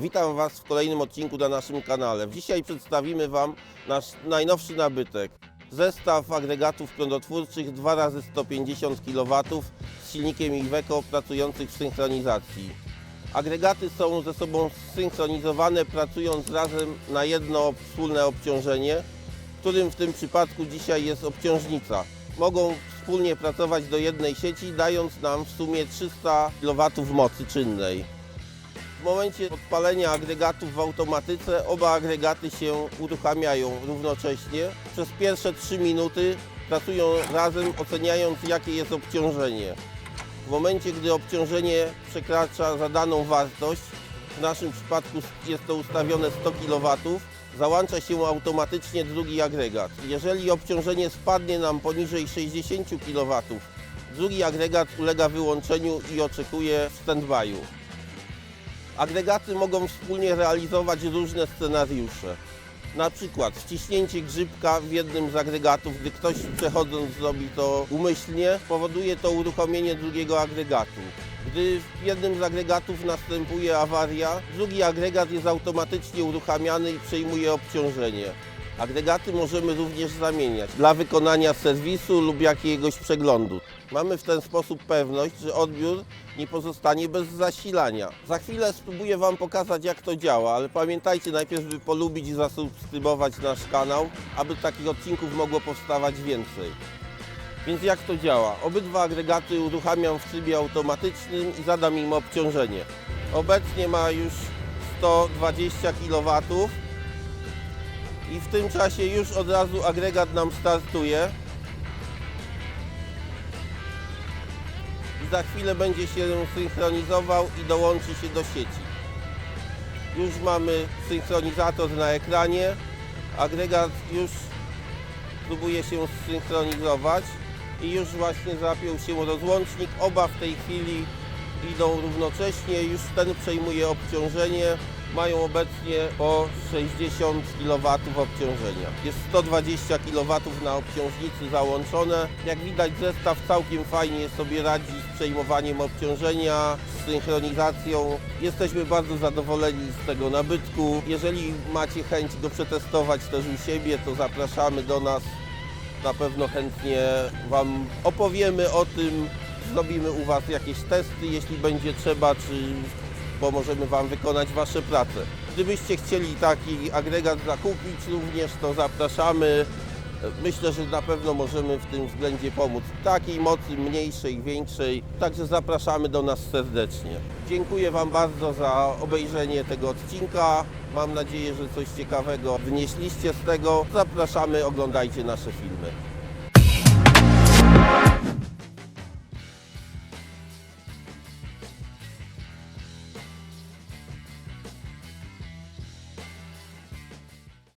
Witam Was w kolejnym odcinku na naszym kanale. Dzisiaj przedstawimy Wam nasz najnowszy nabytek. Zestaw agregatów prądotwórczych 2x150 kW z silnikiem Iveco pracujących w synchronizacji. Agregaty są ze sobą zsynchronizowane pracując razem na jedno wspólne obciążenie, którym w tym przypadku dzisiaj jest obciążnica. Mogą wspólnie pracować do jednej sieci, dając nam w sumie 300 kW mocy czynnej. W momencie odpalenia agregatów w automatyce oba agregaty się uruchamiają równocześnie. Przez pierwsze 3 minuty pracują razem, oceniając jakie jest obciążenie. W momencie, gdy obciążenie przekracza zadaną wartość, w naszym przypadku jest to ustawione 100 kW, załącza się automatycznie drugi agregat. Jeżeli obciążenie spadnie nam poniżej 60 kW, drugi agregat ulega wyłączeniu i oczekuje w stand-by'u. Agregaty mogą wspólnie realizować różne scenariusze. Na przykład wciśnięcie grzybka w jednym z agregatów, gdy ktoś przechodząc zrobi to umyślnie, powoduje to uruchomienie drugiego agregatu. Gdy w jednym z agregatów następuje awaria, drugi agregat jest automatycznie uruchamiany i przejmuje obciążenie. Agregaty możemy również zamieniać dla wykonania serwisu lub jakiegoś przeglądu. Mamy w ten sposób pewność, że odbiór nie pozostanie bez zasilania. Za chwilę spróbuję Wam pokazać jak to działa, ale pamiętajcie najpierw by polubić i zasubskrybować nasz kanał, aby takich odcinków mogło powstawać więcej. Więc jak to działa? Obydwa agregaty uruchamiam w trybie automatycznym i zadam im obciążenie. Obecnie ma już 120 kW i w tym czasie już od razu agregat nam startuje. Za chwilę będzie się synchronizował i dołączy się do sieci. Już mamy synchronizator na ekranie. Agregat już próbuje się zsynchronizować i już właśnie zapiął się rozłącznik. Oba w tej chwili idą równocześnie, już ten przejmuje obciążenie. Mają obecnie po 60 kW obciążenia. Jest 120 kW na obciążnicy załączone. Jak widać zestaw całkiem fajnie sobie radzi z przejmowaniem obciążenia, z synchronizacją. Jesteśmy bardzo zadowoleni z tego nabytku. Jeżeli macie chęć go przetestować też u siebie, to zapraszamy do nas na pewno chętnie Wam opowiemy o tym, zrobimy u Was jakieś testy, jeśli będzie trzeba, czy pomożemy Wam wykonać Wasze prace. Gdybyście chcieli taki agregat zakupić również, to zapraszamy. Myślę, że na pewno możemy w tym względzie pomóc. Takiej mocy mniejszej, większej, także zapraszamy do nas serdecznie. Dziękuję Wam bardzo za obejrzenie tego odcinka. Mam nadzieję, że coś ciekawego wnieśliście z tego. Zapraszamy, oglądajcie nasze filmy.